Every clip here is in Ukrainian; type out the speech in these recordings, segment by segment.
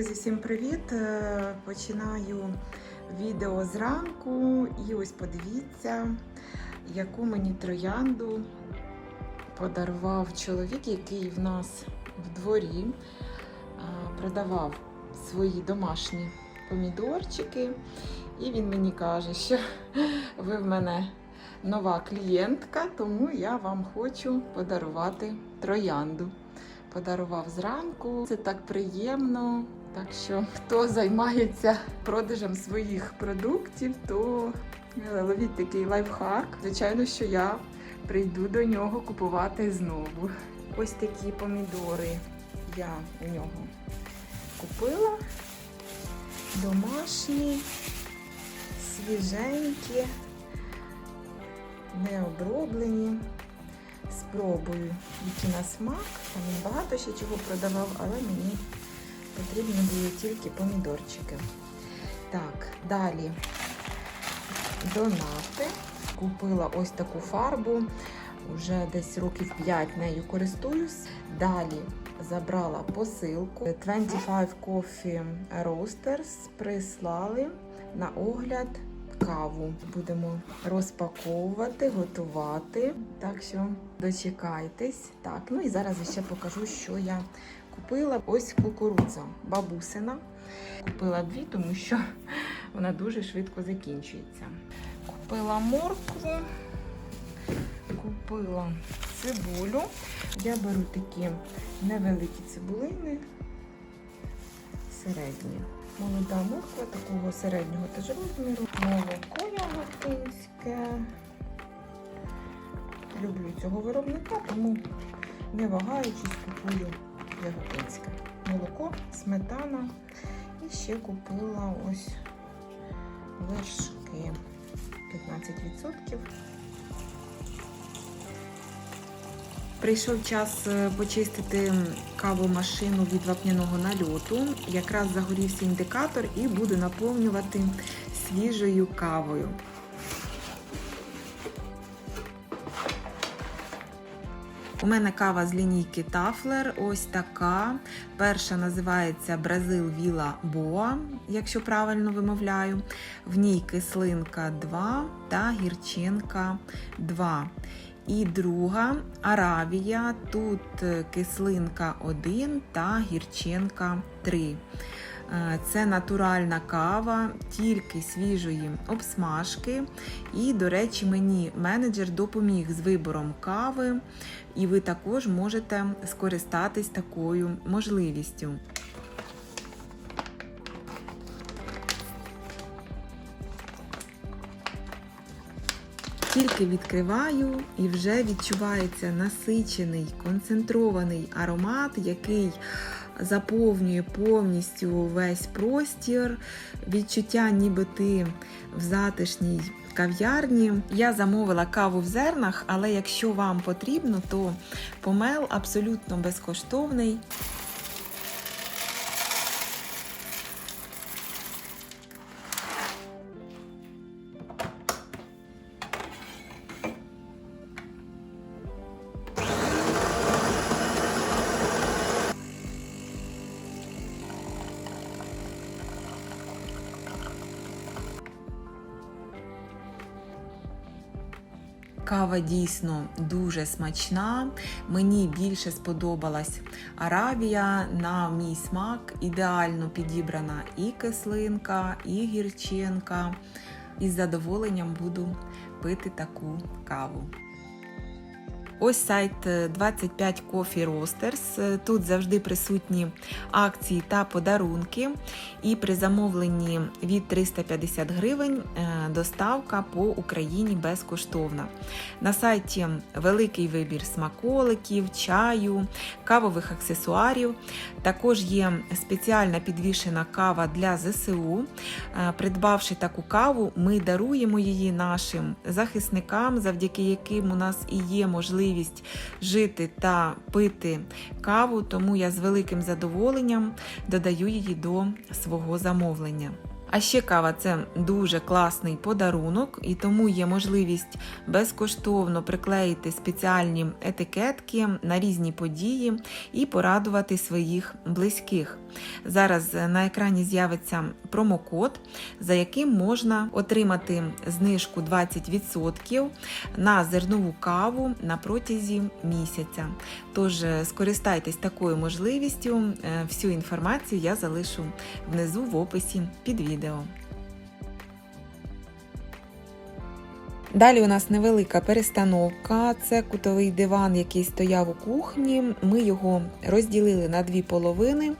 Друзі, всім привіт! Е, Починаю відео зранку. І ось подивіться, яку мені троянду подарував чоловік, який в нас в дворі е, продавав свої домашні помідорчики. І він мені каже, що ви в мене нова клієнтка, тому я вам хочу подарувати троянду подарував зранку. Це так приємно. Так що, хто займається продажем своїх продуктів, то ловіть такий лайфхак. Звичайно, що я прийду до нього купувати знову. Ось такі помідори я у нього купила. Домашні, свіженькі, не оброблені. Спробую, які на смак. Там він багато ще чого продавав, але мені потрібні були тільки помідорчики. Так, далі до нафти купила ось таку фарбу. Вже десь років 5 нею користуюсь. Далі забрала посилку 25 Coffee Roasters прислали на огляд каву. Будемо розпаковувати, готувати. Так що дочекайтесь. Так, ну і зараз ще покажу, що я купила. Ось кукурудза бабусина. Купила дві, тому що вона дуже швидко закінчується. Купила моркву, купила цибулю. Я беру такі невеликі цибулини, середні. Молода морква такого середнього теж розміру. Молоко яготинське. Люблю цього виробника, тому не вагаючись купую яготинське. Молоко, сметана. І ще купила ось вершки 15%. Прийшов час е, почистити кавомашину від вапняного нальоту. Якраз загорівся індикатор і буду наповнювати свіжою кавою. У мене кава з лінійки Тафлер. Ось така. Перша називається Бразил Віла Боа, якщо правильно вимовляю. В ній кислинка 2 та гірчинка 2. І друга Аравія. Тут кислинка 1 та гірчинка 3. Це натуральна кава, тільки свіжої обсмажки. І, до речі, мені менеджер допоміг з вибором кави, і ви також можете скористатись такою можливістю. Тільки відкриваю і вже відчувається насичений, концентрований аромат, який заповнює повністю весь простір, відчуття, ніби ти в затишній кав'ярні. Я замовила каву в зернах, але якщо вам потрібно, то помел абсолютно безкоштовний. Кава дійсно дуже смачна. Мені більше сподобалась Аравія на мій смак. Ідеально підібрана і кислинка, і гірчинка. З задоволенням буду пити таку каву. Ось сайт 25 Coffee Roasters. Тут завжди присутні акції та подарунки. І при замовленні від 350 гривень доставка по Україні безкоштовна. На сайті великий вибір смаколиків, чаю, кавових аксесуарів. Також є спеціальна підвішена кава для ЗСУ. Придбавши таку каву, ми даруємо її нашим захисникам, завдяки яким у нас і є можливість можливість жити та пити каву, тому я з великим задоволенням додаю її до свого замовлення. А ще кава це дуже класний подарунок, і тому є можливість безкоштовно приклеїти спеціальні етикетки на різні події і порадувати своїх близьких. Зараз на екрані з'явиться промокод, за яким можна отримати знижку 20% на зернову каву на протязі місяця. Тож скористайтесь такою можливістю. Е, Всю інформацію я залишу внизу в описі під відео. Далі у нас невелика перестановка. Це кутовий диван, який стояв у кухні. Ми його розділили на дві половини.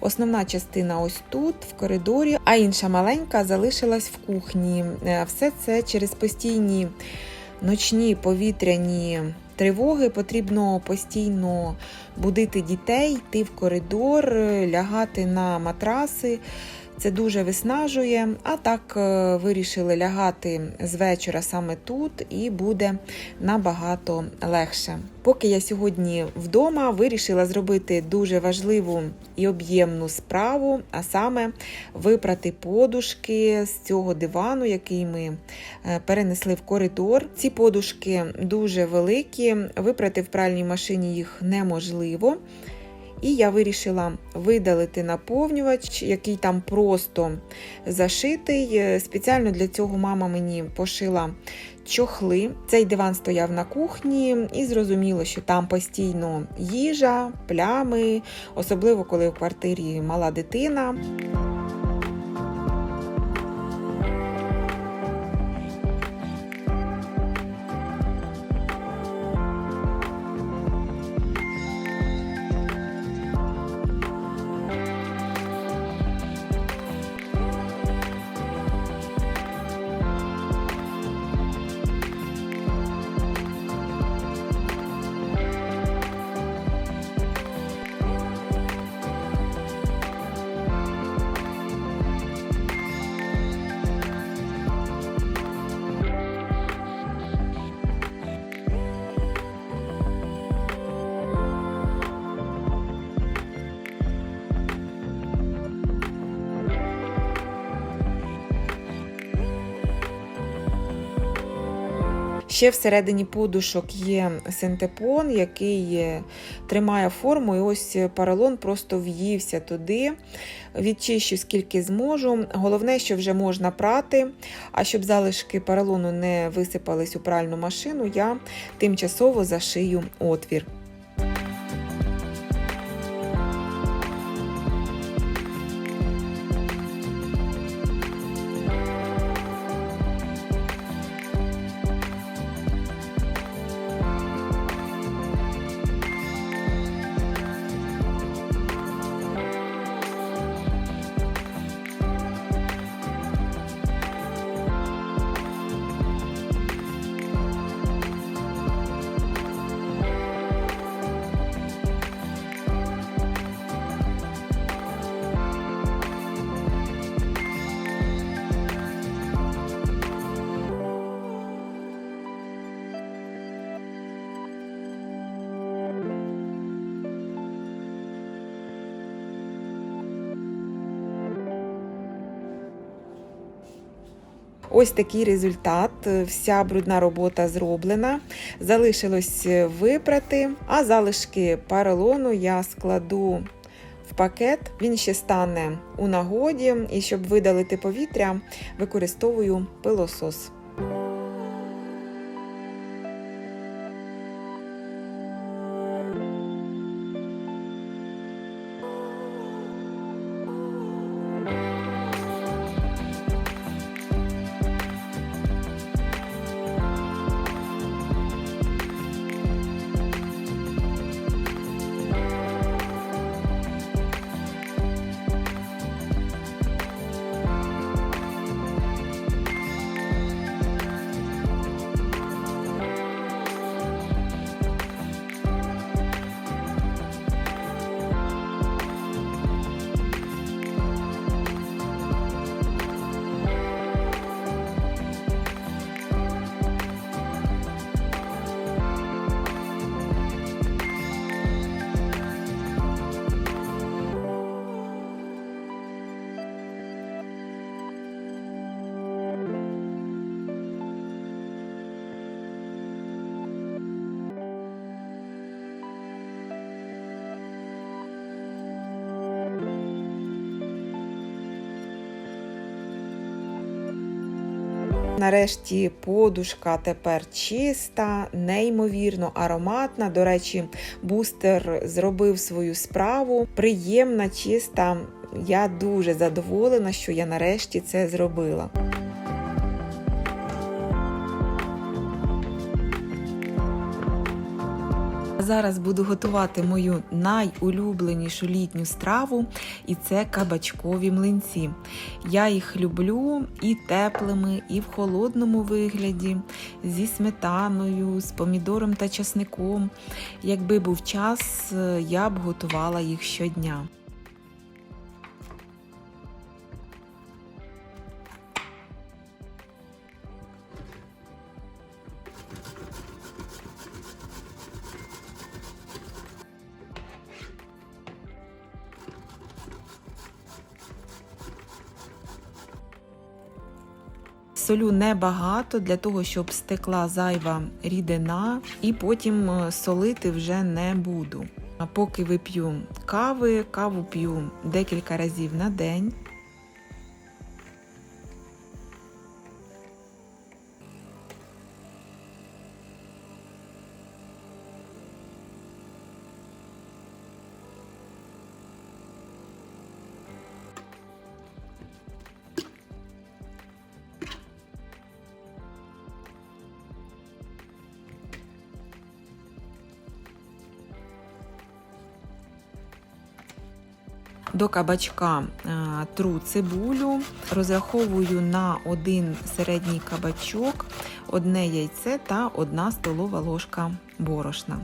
Основна частина ось тут, в коридорі, а інша маленька залишилась в кухні. Е, Все це через постійні ночні повітряні тривоги. Потрібно постійно будити дітей, йти в коридор, лягати на матраси. Це дуже виснажує, а так е, вирішили лягати з вечора саме тут, і буде набагато легше. Поки я сьогодні вдома вирішила зробити дуже важливу і об'ємну справу, а саме випрати подушки з цього дивану, який ми е, перенесли в коридор. Ці подушки дуже великі, випрати в пральній машині їх неможливо. І я вирішила видалити наповнювач, який там просто зашитий. Е, Спеціально для цього мама мені пошила чохли. Цей диван стояв на кухні, і зрозуміло, що там постійно їжа, плями, особливо коли в квартирі мала дитина. Ще всередині подушок є синтепон, який е, тримає форму, і ось поролон просто в'ївся туди. Відчищу скільки зможу. Головне, що вже можна прати. А щоб залишки поролону не висипались у пральну машину, я тимчасово зашию отвір. Ось такий результат. Вся брудна робота зроблена. Залишилось випрати, а залишки паролону я складу в пакет. Він ще стане у нагоді, і щоб видалити повітря, використовую пилосос. Нарешті подушка тепер чиста, неймовірно ароматна. До речі, бустер зробив свою справу. Приємна, чиста. Я дуже задоволена, що я нарешті це зробила. Зараз буду готувати мою найулюбленішу літню страву, і це кабачкові млинці. Я їх люблю і теплими, і в холодному вигляді, зі сметаною, з помідором та часником. Якби був час, я б готувала їх щодня. Солю небагато для того, щоб стекла зайва рідина, і потім е, солити вже не буду. А поки вип'ю кави, каву п'ю декілька разів на день. До кабачка е, тру цибулю, розраховую на один середній кабачок, одне яйце та одна столова ложка борошна.